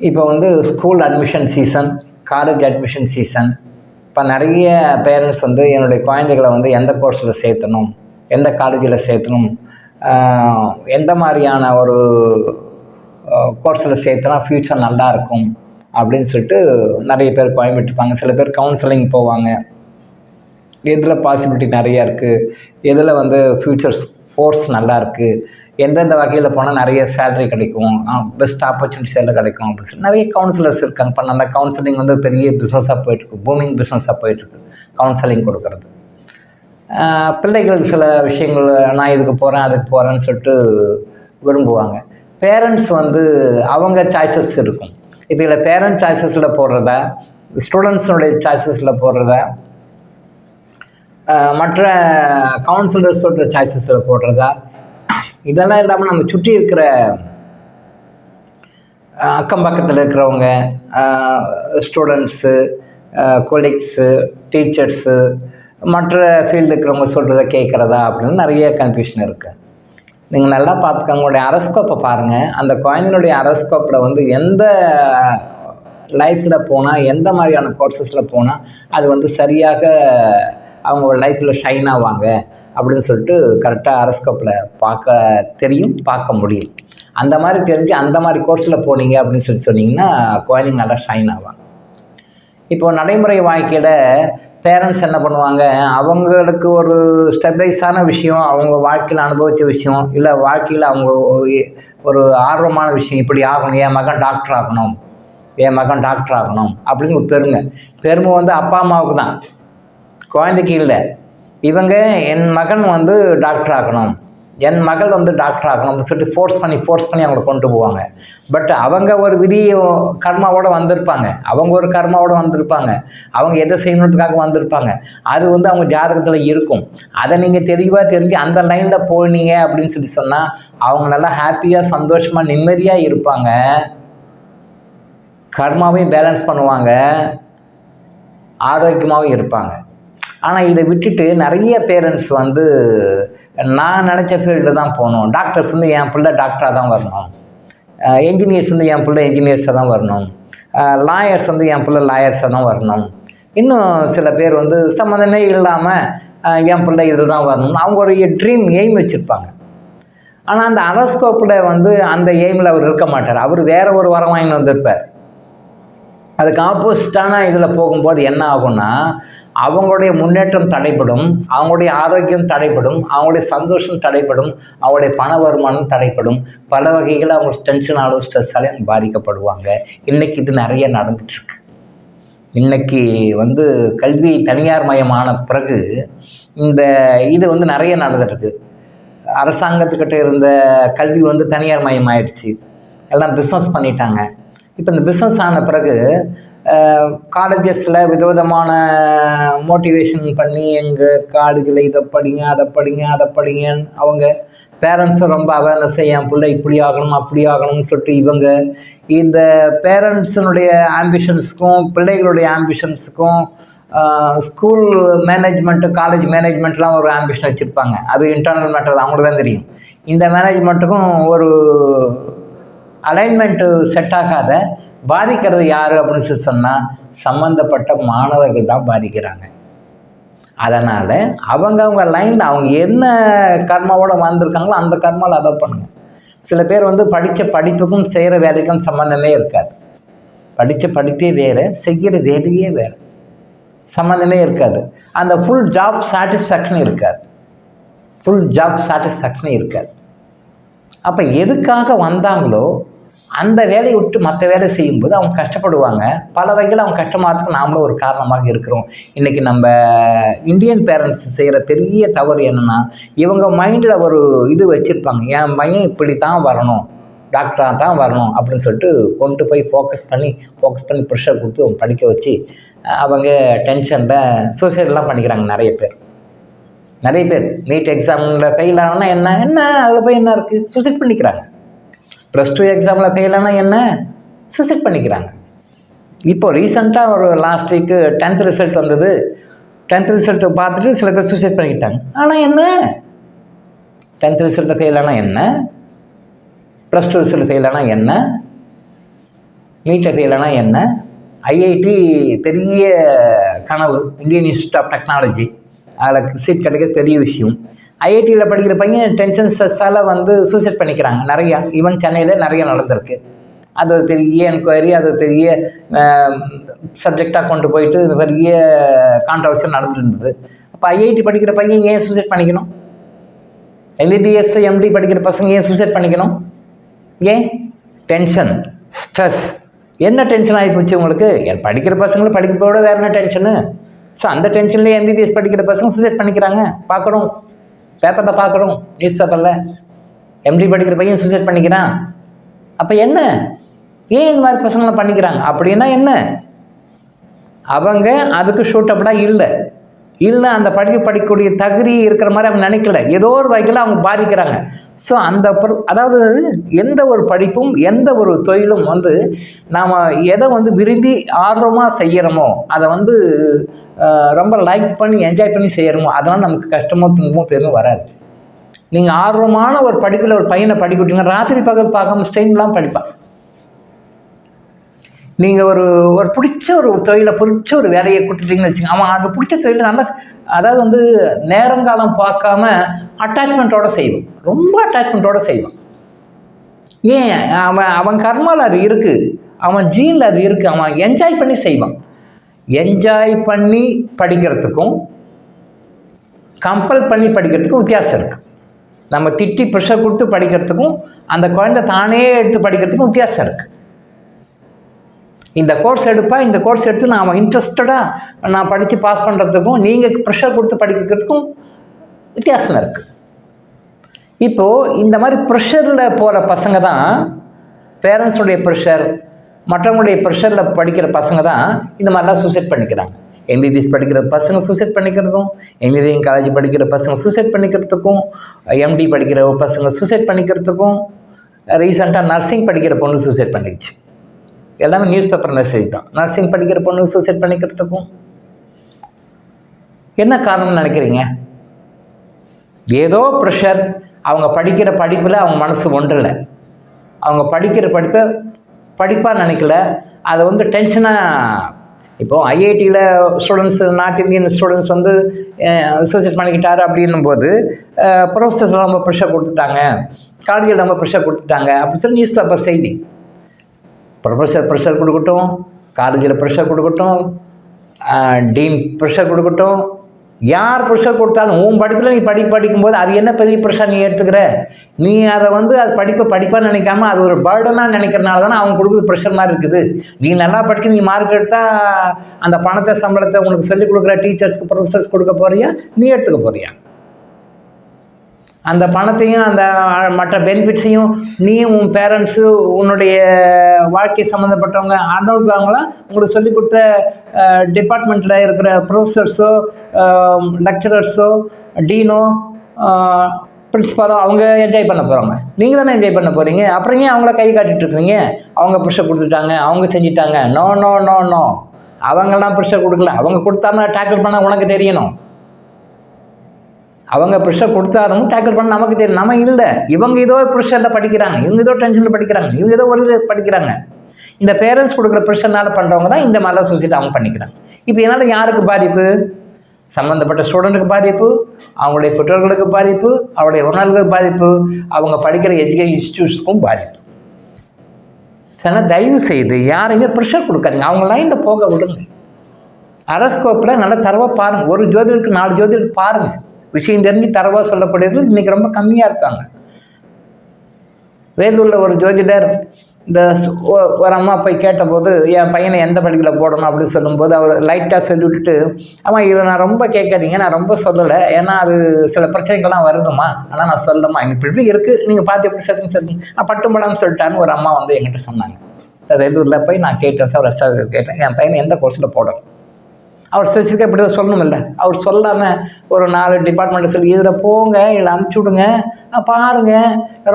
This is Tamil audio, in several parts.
இப்போ வந்து school admission season college admission season இப்போ நிறைய பேரண்ட்ஸ் வந்து என்னுடைய குழந்தைகளை வந்து எந்த கோர்ஸில் சேர்த்தணும் எந்த காலேஜில் சேர்த்தணும் எந்த மாதிரியான ஒரு கோர்ஸில் சேர்த்தனா ஃப்யூச்சர் நல்லா இருக்கும் அப்படின்னு சொல்லிட்டு நிறைய பேர் பயன்பட்டுருப்பாங்க சில பேர் கவுன்சிலிங் போவாங்க. எதில் பாசிபிலிட்டி நிறையா இருக்குது எதில் வந்து ஃப்யூச்சர்ஸ் ஃபோர்ஸ் நல்லா இருக்குது எந்தெந்த வகையில் போனால் நிறைய சேலரி கிடைக்கும் பெஸ்ட் ஆப்பர்ச்சுனிட்டிஸ் எல்லாம் கிடைக்கும் அப்படின்னு சொல்லி நிறைய கவுன்சிலர்ஸ் இருக்காங்க. இப்போ அந்த கவுன்சிலிங் வந்து பெரிய பிஸ்னஸாக போயிட்டுருக்கு பூமிங் பிஸ்னஸாக போயிட்டுருக்கு கவுன்சிலிங் கொடுக்கறது. பிள்ளைகளுக்கு சில விஷயங்கள் நான் இதுக்கு போகிறேன் அதுக்கு போகிறேன்னு சொல்லிட்டு விரும்புவாங்க. பேரண்ட்ஸ் வந்து அவங்க சாய்ஸஸ் இருக்கும். இப்போ இதில் பேரண்ட் சாய்ஸஸில் போடுறதா ஸ்டூடெண்ட்ஸுடைய சாய்ஸஸில் போடுறதா மற்ற கவுன்சிலர்ஸோட சாய்ஸஸில் போடுறதா இதெல்லாம் இல்லாமல் நம்ம சுற்றி இருக்கிற அக்கம் பக்கத்தில் இருக்கிறவங்க ஸ்டூடெண்ட்ஸு கொலீக்ஸு டீச்சர்ஸு மற்ற ஃபீல்டு இருக்கிறவங்க சொல்கிறத கேட்குறதா அப்படின்னு நிறைய கன்ஃபியூஷன் இருக்குது நீங்கள் நல்லா பார்த்துக்கோங்க உங்களுடைய அரஸ்கோப்பை பாருங்கள் அந்த குழந்தைங்களுடைய அரஸ்கோப்பில் வந்து எந்த லைஃப்பில் போனால் எந்த மாதிரியான கோர்சஸில் போனால் அது வந்து சரியாக அவங்க லைஃப்பில் ஷைன் ஆவாங்க. அப்படின்னு சொல்லிட்டு கரெக்டாக அரஸ்கோப்பில் பார்க்க தெரியும் பார்க்க முடியும். அந்த மாதிரி தெரிஞ்சு அந்த மாதிரி கோர்ஸில் போனீங்க அப்படின்னு சொல்லி சொன்னீங்கன்னா குழந்தைங்க நல்லா ஷைன் ஆவாங்க. இப்போ நடைமுறை வாழ்க்கையில் பேரண்ட்ஸ் என்ன பண்ணுவாங்க? அவங்களுக்கு ஒரு ஸ்டெபைஸான விஷயம் அவங்க வாழ்க்கையில் அனுபவித்த விஷயம் இல்லை வாழ்க்கையில் அவங்க ஒரு- ஒரு ஆர்வமான விஷயம் இப்படி ஆகணும் என் மகன் டாக்டர் ஆகணும் என் மகன் டாக்டர் ஆகணும் அப்படின்னு ஒரு பெருமை. பெருமை வந்து அப்பா அம்மாவுக்கு தான். குழந்தைக்கு இல்லை. இவங்க என் மகன் வந்து டாக்டர் ஆகணும். என் மகள் வந்து டாக்டர் ஆகணும்னு சொல்லிட்டு ஃபோர்ஸ் பண்ணி ஃபோர்ஸ் பண்ணி அவங்கள கொண்டு போவாங்க. பட் அவங்க ஒரு விதி கர்மாவோட வந்திருப்பாங்க. அவங்க ஒரு கர்மாவோட வந்திருப்பாங்க. அவங்க எதை செய்யணுன்றதுக்காக வந்திருப்பாங்க. அது வந்து அவங்க ஜாதகத்தில் இருக்கும். அதை நீங்கள் தெளிவாக தெரிஞ்சு அந்த லைனில் போனீங்க அப்படின்னு சொல்லி சொன்னால் அவங்க நல்லா ஹாப்பியாக சந்தோஷமாக நிம்மதியாக இருப்பாங்க. கர்மாவையும் பேலன்ஸ் பண்ணுவாங்க. ஆரோக்கியமாகவும் இருப்பாங்க. ஆனால் இதை விட்டுட்டு நிறைய பேரண்ட்ஸ் வந்து நான் நினச்ச ஃபீல்டு தான் போகணும். டாக்டர்ஸ் வந்து என் பிள்ளை டாக்டராக தான் வரணும். என்ஜினியர்ஸ் வந்து என் பிள்ளை என்ஜினியர்ஸாக தான் வரணும். லாயர்ஸ் வந்து என் பிள்ளை லாயர்ஸாக தான் வரணும். இன்னும் சில பேர் வந்து சம்மந்தமே இல்லாமல் என் பிள்ளை இதில் தான் வரணும் அவங்க ஒரு ட்ரீம் எய்ம் வச்சுருப்பாங்க. ஆனால் அந்த அலஸ்கோப்பில் வந்து அந்த எய்மில் அவர் இருக்க மாட்டார். அவர் வேற ஒரு வரம் வாங்கின்னு வந்திருப்பார். அதுக்கு ஆப்போசிட்டான இதில் போகும்போது என்ன ஆகும்னா அவங்களுடைய முன்னேற்றம் தடைப்படும் அவங்களுடைய ஆரோக்கியம் தடைப்படும் அவங்களுடைய சந்தோஷம் தடைப்படும் அவங்களுடைய பண வருமானம் தடைப்படும் பல வகைகளில் அவங்க டென்ஷனாலும் ஸ்ட்ரெஸ்ஸாலையும் பாதிக்கப்படுவாங்க. இன்றைக்கி இது நிறைய நடந்துட்டுருக்கு. இன்னைக்கு வந்து கல்வி தனியார் மயமான பிறகு இந்த இது வந்து நிறைய நடந்துட்டுருக்கு. அரசாங்கத்துக்கிட்ட இருந்த கல்வி வந்து தனியார் மயம் ஆயிடுச்சு எல்லாம் பிஸ்னஸ் பண்ணிட்டாங்க. இப்போ இந்த பிஸ்னஸ் ஆன பிறகு காலேஜஸில் விதவிதமான மோட்டிவேஷன் பண்ணி எங்கள் காலேஜில் இதை படிங்க அதை படிங்க அதை படிங்கன்னு அவங்க பேரண்ட்ஸும் ரொம்ப அவேர்னஸ் என் பிள்ளை இப்படி ஆகணும் அப்படி ஆகணும்னு சொல்லிட்டு இவங்க இந்த பேரண்ட்ஸினுடைய ஆம்பிஷன்ஸுக்கும் பிள்ளைகளுடைய ஆம்பிஷன்ஸுக்கும் ஸ்கூல் மேனேஜ்மெண்ட்டு காலேஜ் மேனேஜ்மெண்ட்லாம் ஒரு ஆம்பிஷன் வச்சுருப்பாங்க. அது இன்டர்னல் மேட்டர் அவங்களுக்கு தான் தெரியும். இந்த மேனேஜ்மெண்ட்டுக்கும் ஒரு அலைன்மெண்ட்டு செட் ஆகாத பாதிக்கிறது யார் அப்படின்னு சொல்லி சொன்னால் சம்மந்தப்பட்ட மாணவர்கள் தான் பாதிக்கிறாங்க. அதனால் அவங்கவுங்க லைனில் அவங்க என்ன கர்மாவோட வந்திருக்காங்களோ அந்த கர்மாவில் அதை பண்ணுங்கள் சில பேர் வந்து படித்த படிப்புக்கும் செய்கிற வேலைக்கும் சம்மந்தமே இருக்காது. படித்த படிப்பே வேறு செய்கிற வேலையே வேறு. சம்மந்தமே இருக்காது. அந்த ஃபுல் ஜாப் சாட்டிஸ்ஃபேக்ஷன் இருக்காது. ஃபுல் ஜாப் சாட்டிஸ்ஃபேக்ஷன் இருக்காது. அப்போ எதுக்காக வந்தாங்களோ அந்த வேலையை விட்டு மற்ற வேலை செய்யும்போது அவங்க கஷ்டப்படுவாங்க. பல வகையில் அவங்க கஷ்டமாகிறதுக்கு நாமளும் ஒரு காரணமாக இருக்கிறோம். இன்றைக்கி நம்ம இந்தியன் பேரண்ட்ஸ் செய்கிற பெரிய தவறு என்னென்னா இவங்க மைண்டில் ஒரு இது வச்சுருப்பாங்க. என் பையன் இப்படி தான் வரணும் டாக்டராக தான் வரணும் அப்படின்னு சொல்லிட்டு கொண்டு போய் ஃபோக்கஸ் பண்ணி ஃபோக்கஸ் பண்ணி ப்ரெஷர் கொடுத்து அவங்க படிக்க வச்சு அவங்க டென்ஷனில் சூசைடெலாம் பண்ணிக்கிறாங்க நிறைய பேர். நிறைய பேர். நீட் எக்ஸாமில் ஃபெயில் ஆனோன்னா என்ன? என்ன? அதில் போய் என்ன இருக்குது சூசைட் பண்ணிக்கிறாங்க. ப்ளஸ் டூ எக்ஸாமில் ஃபெயில் என்ன? சூசைட் பண்ணிக்கிறாங்க. இப்போ ரீசெண்டாக ஒரு லாஸ்ட் வீக்கு டென்த் ரிசல்ட் வந்தது. டென்த் ரிசல்ட்டை பார்த்துட்டு சில பேர் சூசைட் பண்ணிக்கிட்டாங்க. ஆனால் என்ன? டென்த் ரிசல்ட்டை ஃபெயில் என்ன? ப்ளஸ் டூ ரிசல்ட் ஃபெயில் என்ன? நீட்டை ஃபெயிலானா என்ன? ஐஐடி பெரிய கனவு. இந்தியன் இன்ஸ்டியூட் ஆஃப் டெக்னாலஜி அதில் சீட் கிடைக்க பெரிய விஷயம். ஐஐடியில் படிக்கிற பையன் டென்ஷன் ஸ்ட்ரெஸ்ஸால் வந்து சூசைட் பண்ணிக்கிறாங்க. நிறையா. ஈவன் சென்னையில் நிறைய நடந்திருக்கு. அது ஒரு பெரிய என்கொயரி அது பெரிய சப்ஜெக்டாக கொண்டு போயிட்டு இது பெரிய கான்ட்ரவர்சி நடந்துருந்தது. அப்போ ஐஐடி படிக்கிற பையன் ஏன் சூசைட் பண்ணிக்கணும்? எம்பிபிஎஸ் எம்டி படிக்கிற பசங்க ஏன் சூசைட் பண்ணிக்கணும்? ஏன்? டென்ஷன் ஸ்ட்ரெஸ் என்ன டென்ஷன் ஆகி போச்சு உங்களுக்கு? என் படிக்கிற பசங்களும் படிக்கிறதோட வேறு என்ன டென்ஷனு ஸோ அந்த டென்ஷன்லேயே எம்பிபிஎஸ் படிக்கிற பசங்க சூசைட் பண்ணிக்கிறாங்க. பார்க்குறோம் பேப்பரில் பார்க்குறோம் நியூஸ் பேப்பரில் எம்டி படிக்கிற பையன் சூசைட் பண்ணிக்கிறான். அப்போ என்ன? ஏன் இந்த மாதிரி பசங்களாம் பண்ணிக்கிறாங்க. அப்படின்னா என்ன? அவங்க அதுக்கு ஷூட்டபுளாக இல்லை. இல்லை அந்த படிக்க படிக்கக்கூடிய தகுதி இருக்கிற மாதிரி அவங்க நினைக்கல. ஏதோ ஒரு வகையில் அவங்க பாதிக்கிறாங்க. ஸோ அந்த அதாவது எந்த ஒரு படிப்பும் எந்த ஒரு தொழிலும் வந்து நாம் எதை வந்து விரும்பி ஆர்வமாக செய்கிறோமோ அதை வந்து ரொம்ப லைக் பண்ணி என்ஜாய் பண்ணி செய்கிறோமோ அதெல்லாம் நமக்கு கஷ்டமோ துன்பமோ பெரும் வராது. நீங்கள் ஆர்வமான ஒரு படிப்பில் ஒரு பையனை படிக்க விட்டீங்கன்னா ராத்திரி பகல் பார்க்காம ஸ்ட்ரெயின்லாம் படிப்பான். நீங்கள் ஒரு ஒரு பிடிச்ச ஒரு தொழிலை பிடிச்ச ஒரு வேலையை கொடுத்துட்டீங்கன்னு வச்சுங்க அவன் அது பிடிச்ச தொழிலை நல்லா அதாவது வந்து நேரங்காலம் பார்க்காம அட்டாச்மெண்ட்டோட செய்வான். ரொம்ப அட்டாச்மெண்ட்டோட செய்வான். ஏன்? அவன் அவன் கர்மாவில் அது இருக்குது அவன் ஜீனில் அது இருக்குது அவன் என்ஜாய் பண்ணி செய்வான். என்ஜாய் பண்ணி படிக்கிறதுக்கும் கம்பல் பண்ணி படிக்கிறதுக்கும் வித்தியாசம் இருக்குது நம்ம திட்டி ப்ரெஷர் கொடுத்து படிக்கிறதுக்கும் அந்த குழந்தை தானே எடுத்து படிக்கிறதுக்கும் வித்தியாசம் இருக்குது இந்த கோர்ஸ் எடுப்பா இந்த கோர்ஸ் எடுத்து நான் இன்ட்ரெஸ்டடாக நான் படித்து பாஸ் பண்ணுறதுக்கும் நீங்கள் ப்ரெஷர் கொடுத்து படிக்கிறதுக்கும் வித்தியாசம் இருக்குது இப்போது இந்த மாதிரி ப்ரெஷரில் போகிற பசங்க தான் பேரண்ட்ஸுடைய ப்ரெஷர் மற்றவங்களுடைய ப்ரெஷரில் படிக்கிற பசங்க தான் இந்த மாதிரிலாம் சூசைட் பண்ணிக்கிறாங்க. எம்பிபிஎஸ் படிக்கிற பசங்க சூசைட் பண்ணிக்கிறதும் இன்ஜினியரிங் காலேஜ் படிக்கிற பசங்க சூசைட் பண்ணிக்கிறதுக்கும் எம்டி படிக்கிற பசங்க சூசைட் பண்ணிக்கிறதுக்கும் ரீசெண்டாக நர்சிங் படிக்கிற பொண்ணு சூசைட் பண்ணிடுச்சு. எல்லாமே நியூஸ் பேப்பர் மெசேஜ் தான் நர்சிங் படிக்கிற பொண்ணு சூசைட் பண்ணிக்கிறதுக்கும். என்ன காரணம்னு நினைக்கிறீங்க? ஏதோ ப்ரெஷர் அவங்க படிக்கிற படிப்பில் அவங்க மனசு ஒன்றலை. அவங்க படிக்கிற படிப்பை படிப்பாக நினைக்கல. அதை வந்து டென்ஷனாக இப்போது ஐஐடியில் ஸ்டூடெண்ட்ஸ் நார்த் இந்தியன் ஸ்டூடெண்ட்ஸ் வந்து சூசைட் பண்ணிக்கிட்டாரு அப்படின்னும் போது ப்ரொஃபஸர்ஸ் ரொம்ப ப்ரெஷர் கொடுத்துட்டாங்க. காலேஜில் ரொம்ப ப்ரெஷர் கொடுத்துட்டாங்க. அப்படின்னு சொல்லி நியூஸ் பேப்பர் செய்தி. ப்ரொஃபஸர் ப்ரெஷர் கொடுக்கட்டும் காலேஜில் ப்ரெஷர் கொடுக்கட்டும் டீன் ப்ரெஷர் கொடுக்கட்டும். யார் ப்ரெஷர் கொடுத்தாலும் உன் படிப்பில் நீ படி படிக்கும்போது அது என்ன பெரிய ப்ரெஷர் நீ எடுத்துக்கிற? நீ அதை வந்து அது படிப்பை படிப்பாக நினைக்காம அது ஒரு பேர்டனாக நினைக்கிறனால தானே அவங்க கொடுக்குறது ப்ரெஷர் மாதிரி இருக்குது. நீ நல்லா படித்து நீ மார்க் எடுத்தால் அந்த பணத்தை சம்பளத்தை உனக்கு சொல்லிக் கொடுக்குற டீச்சர்ஸ்க்கு ப்ரொஃபஸர்ஸ் கொடுக்க போறியா? நீ எடுத்துக்க போறியா? அந்த பணத்தையும் அந்த மற்ற பெனிஃபிட்ஸையும் நீயும் உன் பேரண்ட்ஸு உன்னுடைய வாழ்க்கை சம்மந்தப்பட்டவங்க அனுபவிப்பாங்களா? உங்களுக்கு சொல்லிக் கொடுத்த டிபார்ட்மெண்ட்டில் இருக்கிற ப்ரொஃபஸர்ஸோ லெக்சரர்ஸோ டீனோ பிரின்ஸிபாலோ அவங்க என்ஜாய் பண்ண போகிறாங்க நீங்கள் தானே என்ஜாய் பண்ண போகிறீங்க அப்புறம் ஏன் அவங்கள கை காட்டிட்ருக்குறீங்க அவங்க ப்ரெஷர் கொடுத்துட்டாங்க அவங்க செஞ்சிட்டாங்க. நோ நோ நோ நோ அவங்கெல்லாம் ப்ரெஷர் கொடுக்கல. அவங்க கொடுத்தாருன்னா டேக்கிள் பண்ணால் உனக்கு தெரியணும். அவங்க ப்ரெஷர் கொடுத்தாலும் டேக்கிள் பண்ண நமக்கு தெரியும். நம்ம இல்லை. இவங்க ஏதோ ப்ரெஷரில் படிக்கிறாங்க. இவங்க ஏதோ டென்ஷனில் படிக்கிறாங்க. இவங்க ஏதோ ஒரு படிக்கிறாங்க. இந்த பேரண்ட்ஸ் கொடுக்குற ப்ரெஷர்னால பண்ணுறவங்க தான் இந்த மாதிரிலாம் சூசைட் அவங்க பண்ணிக்கிறாங்க. இப்போ என்னால் யாருக்கு பாதிப்பு? சம்மந்தப்பட்ட ஸ்டூடெண்ட்டுக்கு பாதிப்பு அவங்களுடைய பெற்றோர்களுக்கு பாதிப்பு அவருடைய உணர்வுகளுக்கு பாதிப்பு அவங்க படிக்கிற எஜுகேஷன் இன்ஸ்டியூட்ஸ்க்கும் பாதிப்பு. அதனால் தயவு செய்து யாரையுமே ப்ரெஷர் கொடுக்காதீங்க. அவங்க லைனில் போக விடுங்க. அரஸ்கோப்பில் நல்லா தரவாக பாருங்கள் ஒரு ஜோதிடருக்கு நாலு ஜோதிடருக்கு பாருங்கள் விஷயம் தெரிஞ்சு தரவாக சொல்லப்படுறது இன்றைக்கி ரொம்ப கம்மியாக இருக்காங்க. வேலூரில் ஒரு ஜோதிடர் இந்த ஒரு அம்மா போய் கேட்டபோது என் பையனை எந்த படிக்கல போடணும்? அப்படின்னு சொல்லும்போது அவர் லைட்டாக சொல்லி விட்டுட்டு ஆமாம் இதை நான் ரொம்ப கேட்காதீங்க. நான் ரொம்ப சொல்லலை. ஏன்னா அது சில பிரச்சனைகள்லாம் வருதுமா ஆனால் நான் சொல்லமா? எனக்கு இப்படி இருக்குது நீங்கள் பார்த்து எப்படி சொல்லுங்க சொல்லுங்க நான் பட்டு சொல்லிட்டான்னு ஒரு அம்மா வந்து என்கிட்ட சொன்னாங்க. வேலூரில் போய் நான் கேட்டேன். சார் கேட்டேன். என் பையனை எந்த கோர்ஸில் போடணும்? அவர் ஸ்பெசிஃபிக்காக இப்படி தான் சொல்லணுமில்ல அவர் சொல்லாமல் ஒரு நாலு டிபார்ட்மெண்ட் சொல்லி இதில் போங்க இதில் அனுப்பிச்சி விடுங்க. பாருங்கள் பாருங்க.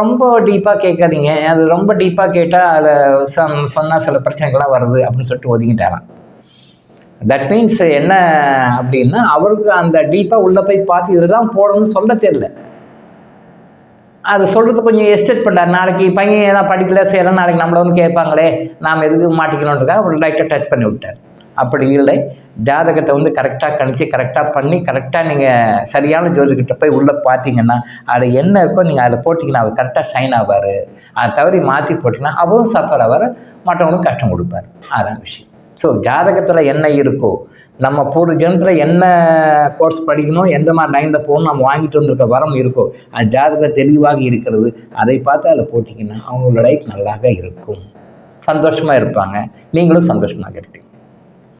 ரொம்ப டீப்பாக கேட்காதீங்க. அது ரொம்ப டீப்பாக கேட்டால் அதில் சொன்னால் சில பிரச்சனைகள்லாம் வருது அப்படின்னு சொல்லிட்டு ஒதுங்கிட்டாராம் தட் மீன்ஸ் என்ன அப்படின்னா அவருக்கு அந்த டீப்பாக உள்ளே போய் பார்த்து இதில் தான் போடணும்னு சொல்ல தெரியல. அது சொல்கிறது கொஞ்சம் எஸ்டேட் பண்ணார் நாளைக்கு பையன் ஏதாவது படிக்கல செய்யலாம் நாளைக்கு நம்மளை வந்து கேட்பாங்களே. நாம் எதுக்கு மாட்டிக்கணுன்றதுக்காக ஒரு லைட்டாக டச் பண்ணி விட்டார். அப்படி இல்லை. ஜாதகத்தை வந்து கரெக்டாக கணிச்சு கரெக்டாக பண்ணி கரெக்டாக நீங்கள் சரியான ஜோதிக்கிட்ட போய் உள்ளே பார்த்தீங்கன்னா அதில் என்ன இருக்கோ நீங்கள் அதில் போட்டிங்கன்னா அவர் கரெக்டாக ஷைன் ஆவார். அதை தவறி மாற்றி போட்டிங்கன்னா அவரும் சஃபர் ஆவார் மற்றவங்களுக்கு கஷ்டம் கொடுப்பார். அதான் விஷயம். ஸோ ஜாதகத்தில் என்ன இருக்கோ நம்ம பூர்வ ஜென்மத்தில் என்ன கோர்ஸ் படிக்கணும் எந்த மாதிரி லைனில் போகணும் நம்ம வாங்கிட்டு வந்திருக்க வரம் இருக்கோ அது ஜாதகம் தெளிவாக இருக்கிறது. அதை பார்த்து அதில் போட்டிங்கன்னா அவங்களோட லைஃப் நல்லாவே இருக்கும். சந்தோஷமாக இருப்பாங்க. நீங்களும் சந்தோஷமாக இருப்பீங்க.